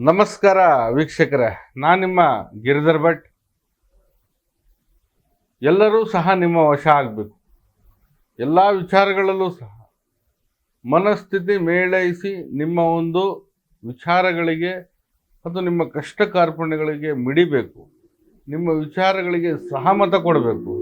ನಮಸ್ಕಾರ ವೀಕ್ಷಕರೇ, ನಾನು ನಿಮ್ಮ ಗಿರಿಧರ್ ಭಟ್. ಎಲ್ಲರೂ ಸಹ ನಿಮ್ಮ ವಶ ಆಗಬೇಕು. ಎಲ್ಲ ವಿಚಾರಗಳಲ್ಲೂ ಸಹ ಮನಸ್ಥಿತಿ ಮೇಳೈಸಿ ನಿಮ್ಮ ಒಂದು ವಿಚಾರಗಳಿಗೆ ಮತ್ತು ನಿಮ್ಮ ಕಷ್ಟ ಕಾರ್ಪಣ್ಯಗಳಿಗೆ ಮಿಡಿಬೇಕು. ನಿಮ್ಮ ವಿಚಾರಗಳಿಗೆ ಸಹಮತ ಕೊಡಬೇಕು.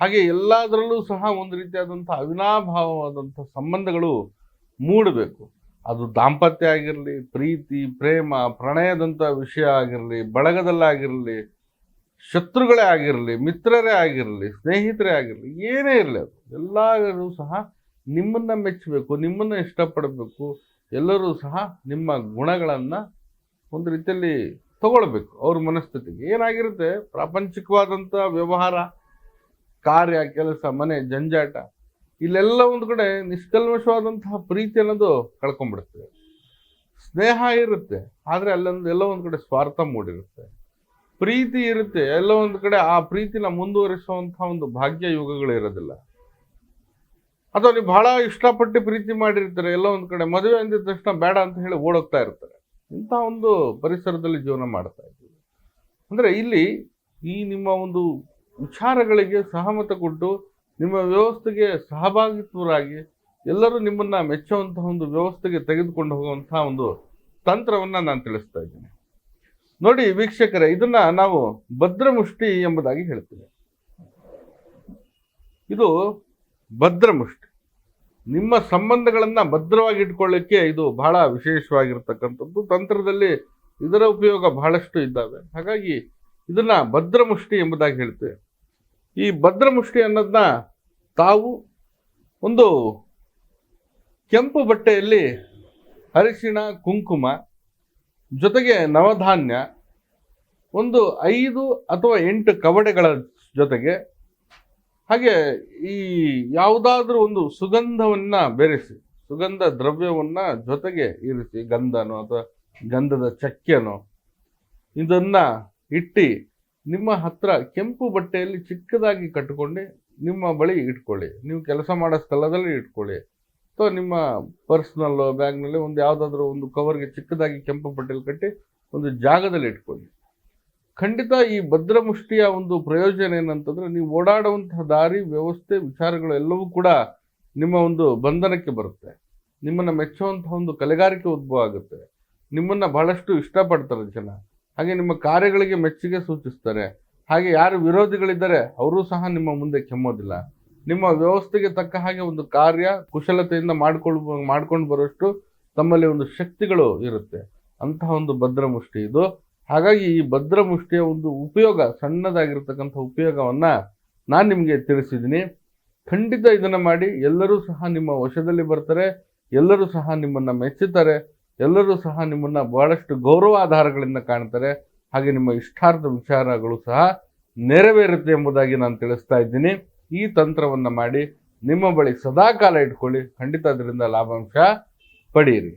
ಹಾಗೆ ಎಲ್ಲದರಲ್ಲೂ ಸಹ ಒಂದು ರೀತಿಯಾದಂಥ ಅವಿನಾಭಾವವಾದಂಥ ಸಂಬಂಧಗಳು ಮೂಡಬೇಕು. ಅದು ದಾಂಪತ್ಯ ಆಗಿರಲಿ, ಪ್ರೀತಿ, ಪ್ರೇಮ ಪ್ರಣಯದಂಥ ವಿಷಯ ಆಗಿರಲಿ ಬಳಗದಲ್ಲಾಗಿರಲಿ ಶತ್ರುಗಳೇ ಆಗಿರಲಿ, ಮಿತ್ರರೇ ಆಗಿರಲಿ, ಸ್ನೇಹಿತರೇ ಆಗಿರಲಿ, ಏನೇ ಇರಲಿ ಅದು. ಎಲ್ಲರೂ ಸಹ ನಿಮ್ಮನ್ನು ಮೆಚ್ಚಬೇಕು, ನಿಮ್ಮನ್ನು ಇಷ್ಟಪಡಬೇಕು, ಎಲ್ಲರೂ ಸಹ ನಿಮ್ಮ ಗುಣಗಳನ್ನು ಒಂದು ರೀತಿಯಲ್ಲಿ ತಗೊಳ್ಬೇಕು. ಅವ್ರ ಮನಸ್ಥಿತಿಗೆ. ಏನಾಗಿರುತ್ತೆ? ಪ್ರಾಪಂಚಿಕವಾದಂಥ ವ್ಯವಹಾರ, ಕಾರ್ಯ, ಕೆಲಸ, ಮನೆ, ಜಂಜಾಟ. ಇಲ್ಲೆಲ್ಲ ಒಂದು ಕಡೆ ನಿಷ್ಕಲ್ಮಶವಾದಂತಹ ಪ್ರೀತಿ ಅನ್ನೋದು ಕಳ್ಕೊಂಡ್ಬಿಡುತ್ತೆ. ಸ್ನೇಹ ಇರುತ್ತೆ, ಆದರೆ ಅಲ್ಲೊಂದು ಎಲ್ಲ ಒಂದು ಕಡೆ ಸ್ವಾರ್ಥ ಮೂಡಿರುತ್ತೆ. ಪ್ರೀತಿ ಇರುತ್ತೆ, ಎಲ್ಲ ಒಂದು ಕಡೆ ಆ ಪ್ರೀತಿನ ಮುಂದುವರಿಸುವಂತಹ ಒಂದು ಭಾಗ್ಯ ಯುಗಗಳು ಇರೋದಿಲ್ಲ. ಅಥವಾ ನೀವು ಬಹಳ ಇಷ್ಟಪಟ್ಟು ಪ್ರೀತಿ ಮಾಡಿರ್ತಾರೆ, ಎಲ್ಲ ಒಂದು ಕಡೆ ಮದುವೆ ಅಂದಿದ ತಕ್ಷಣ ಬೇಡ ಅಂತ ಹೇಳಿ ಓಡೋಗ್ತಾ ಇರ್ತಾರೆ. ಇಂಥ ಒಂದು ಪರಿಸರದಲ್ಲಿ ಜೀವನ ಮಾಡ್ತಾ ಇದ್ದೀವಿ. ಅಂದರೆ ಇಲ್ಲಿ ಈ ನಿಮ್ಮ ಒಂದು ವಿಚಾರಗಳಿಗೆ ಸಹಮತ ಕೊಟ್ಟು ನಿಮ್ಮ ವ್ಯವಸ್ಥೆಗೆ ಸಹಭಾಗಿತ್ವರಾಗಿ ಎಲ್ಲರೂ ನಿಮ್ಮನ್ನು ಮೆಚ್ಚುವಂತಹ ಒಂದು ವ್ಯವಸ್ಥೆಗೆ ತೆಗೆದುಕೊಂಡು ಹೋಗುವಂತಹ ಒಂದು ತಂತ್ರವನ್ನು ನಾನು ತಿಳಿಸ್ತಾ ಇದ್ದೀನಿ. ನೋಡಿ ವೀಕ್ಷಕರೇ, ಇದನ್ನ ನಾವು ಭದ್ರಮುಷ್ಟಿ ಎಂಬುದಾಗಿ ಹೇಳ್ತೇವೆ. ಇದು ಭದ್ರಮುಷ್ಟಿ. ನಿಮ್ಮ ಸಂಬಂಧಗಳನ್ನು ಭದ್ರವಾಗಿ ಇಟ್ಕೊಳ್ಳಿಕ್ಕೆ ಇದು ಬಹಳ ವಿಶೇಷವಾಗಿರ್ತಕ್ಕಂಥದ್ದು. ತಂತ್ರದಲ್ಲಿ ಇದರ ಉಪಯೋಗ ಬಹಳಷ್ಟು ಇದ್ದಾವೆ. ಹಾಗಾಗಿ ಇದನ್ನ ಭದ್ರಮುಷ್ಟಿ ಎಂಬುದಾಗಿ ಹೇಳ್ತೇವೆ. ಈ ಭದ್ರಮುಷ್ಟಿ ಅನ್ನೋದನ್ನ ತಾವು ಒಂದು ಕೆಂಪು ಬಟ್ಟೆಯಲ್ಲಿ ಅರಿಶಿಣ, ಕುಂಕುಮ ಜೊತೆಗೆ ನವಧಾನ್ಯ ಒಂದು ಐದು ಅಥವಾ ಎಂಟು ಕವಡೆಗಳ ಜೊತೆಗೆ ಹಾಗೆ ಈ ಯಾವುದಾದ್ರೂ ಒಂದು ಸುಗಂಧವನ್ನು ಬೆರೆಸಿ, ಸುಗಂಧ ದ್ರವ್ಯವನ್ನು ಜೊತೆಗೆ ಇರಿಸಿ, ಗಂಧನೋ ಅಥವಾ ಗಂಧದ ಚಕ್ಕೆನೋ ಇದನ್ನು ಇಟ್ಟು ನಿಮ್ಮ ಹತ್ರ ಕೆಂಪು ಬಟ್ಟೆಯಲ್ಲಿ ಚಿಕ್ಕದಾಗಿ ಕಟ್ಟಿಕೊಂಡು, ನಿಮ್ಮ ಬಳಿ ಇಟ್ಕೊಳ್ಳಿ. ನೀವು ಕೆಲಸ ಮಾಡೋ ಸ್ಥಳದಲ್ಲಿ ಇಟ್ಕೊಳ್ಳಿ. ಅಥವಾ ನಿಮ್ಮ ಪರ್ಸ್ನಲ್ಲೋ, ಬ್ಯಾಗ್ನಲ್ಲಿ ಒಂದು ಯಾವುದಾದ್ರೂ ಒಂದು ಕವರ್ಗೆ ಚಿಕ್ಕದಾಗಿ ಕೆಂಪು ಬಟ್ಟೆಯಲ್ಲಿ ಕಟ್ಟಿ ಒಂದು ಜಾಗದಲ್ಲಿ ಇಟ್ಕೊಳ್ಳಿ. ಖಂಡಿತ ಈ ಭದ್ರಮುಷ್ಟಿಯ ಒಂದು ಪ್ರಯೋಜನ ಏನಂತಂದ್ರೆ ನೀವು ಓಡಾಡುವಂತಹ ದಾರಿ, ವ್ಯವಸ್ಥೆ, ವಿಚಾರಗಳು ಎಲ್ಲವೂ ಕೂಡ ನಿಮ್ಮ ಒಂದು ಬಂಧನಕ್ಕೆ ಬರುತ್ತೆ. ನಿಮ್ಮನ್ನು ಮೆಚ್ಚುವಂತಹ ಒಂದು ಕಲೆಗಾರಿಕೆ ಉದ್ಭವ ಆಗುತ್ತೆ. ನಿಮ್ಮನ್ನು ಬಹಳಷ್ಟು ಇಷ್ಟಪಡ್ತಾರೆ ಜನ. ಹಾಗೆ ನಿಮ್ಮ ಕಾರ್ಯಗಳಿಗೆ ಮೆಚ್ಚುಗೆ ಸೂಚಿಸ್ತಾರೆ. ಹಾಗೆ ಯಾರು ವಿರೋಧಿಗಳಿದ್ದಾರೆ, ಅವರು ಸಹ ನಿಮ್ಮ ಮುಂದೆ ಕೆಮ್ಮೋದಿಲ್ಲ. ನಿಮ್ಮ ವ್ಯವಸ್ಥೆಗೆ ತಕ್ಕ ಹಾಗೆ ಒಂದು ಕಾರ್ಯ ಕುಶಲತೆಯಿಂದ ಮಾಡ್ಕೊಳ್ ಮಾಡ್ಕೊಂಡು ಬರೋಷ್ಟು ತಮ್ಮಲ್ಲಿ ಒಂದು ಶಕ್ತಿಗಳು ಇರುತ್ತೆ. ಅಂತಹ ಒಂದು ಭದ್ರ ಮುಷ್ಟಿ ಇದು. ಹಾಗಾಗಿ ಈ ಭದ್ರ ಮುಷ್ಟಿಯ ಒಂದು ಉಪಯೋಗ, ಸಣ್ಣದಾಗಿರ್ತಕ್ಕಂಥ ಉಪಯೋಗವನ್ನ ನಾನು ನಿಮಗೆ ತಿಳಿಸಿದ್ದೀನಿ. ಖಂಡಿತ ಇದನ್ನು ಮಾಡಿ ಎಲ್ಲರೂ ಸಹ ನಿಮ್ಮ ವಶದಲ್ಲಿ ಬರ್ತಾರೆ, ಎಲ್ಲರೂ ಸಹ ನಿಮ್ಮನ್ನು ಮೆಚ್ಚುತ್ತಾರೆ ಎಲ್ಲರೂ ಸಹ ನಿಮ್ಮನ್ನು ಬಹಳಷ್ಟು ಗೌರವಾಧಾರಗಳಿಂದ ಕಾಣ್ತಾರೆ. ಹಾಗೆ ನಿಮ್ಮ ಇಷ್ಟಾರ್ಥ ವಿಚಾರಗಳು ಸಹ ನೆರವೇರುತ್ತೆ ಎಂಬುದಾಗಿ ನಾನು ತಿಳಿಸ್ತಾ ಇದ್ದೀನಿ. ಈ ತಂತ್ರವನ್ನು ಮಾಡಿ ನಿಮ್ಮ ಬಳಿ ಸದಾಕಾಲ ಇಟ್ಕೊಳ್ಳಿ. ಖಂಡಿತ ಅದರಿಂದ ಲಾಭಾಂಶ ಪಡೆಯಿರಿ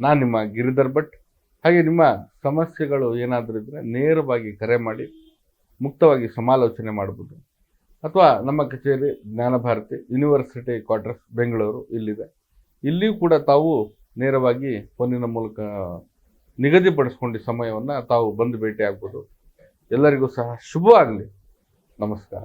ನಾನು ನಿಮ್ಮ ಗಿರಿಧರ್ ಭಟ್. ಹಾಗೆ ನಿಮ್ಮ ಸಮಸ್ಯೆಗಳು ಏನಾದರೂ ಇದ್ದರೆ ನೇರವಾಗಿ ಕರೆ ಮಾಡಿ, ಮುಕ್ತವಾಗಿ ಸಮಾಲೋಚನೆ ಮಾಡ್ಬೋದು. ಅಥವಾ ನಮ್ಮ ಕಚೇರಿ ಜ್ಞಾನಭಾರತಿ ಯೂನಿವರ್ಸಿಟಿ ಕ್ವಾರ್ಟರ್ಸ್, ಬೆಂಗಳೂರು ಇಲ್ಲಿದೆ. ಇಲ್ಲಿಯೂ ಕೂಡ ತಾವು ನೇರವಾಗಿ ಫೋನಿನ ಮೂಲಕ ನಿಗದಿಪಡಿಸ್ಕೊಂಡು ಸಮಯವನ್ನು ತಾವು ಬಂದು ಭೇಟಿ ಆಗ್ಬೋದು ಎಲ್ಲರಿಗೂ ಸಹ ಶುಭವಾಗಲಿ. ನಮಸ್ಕಾರ.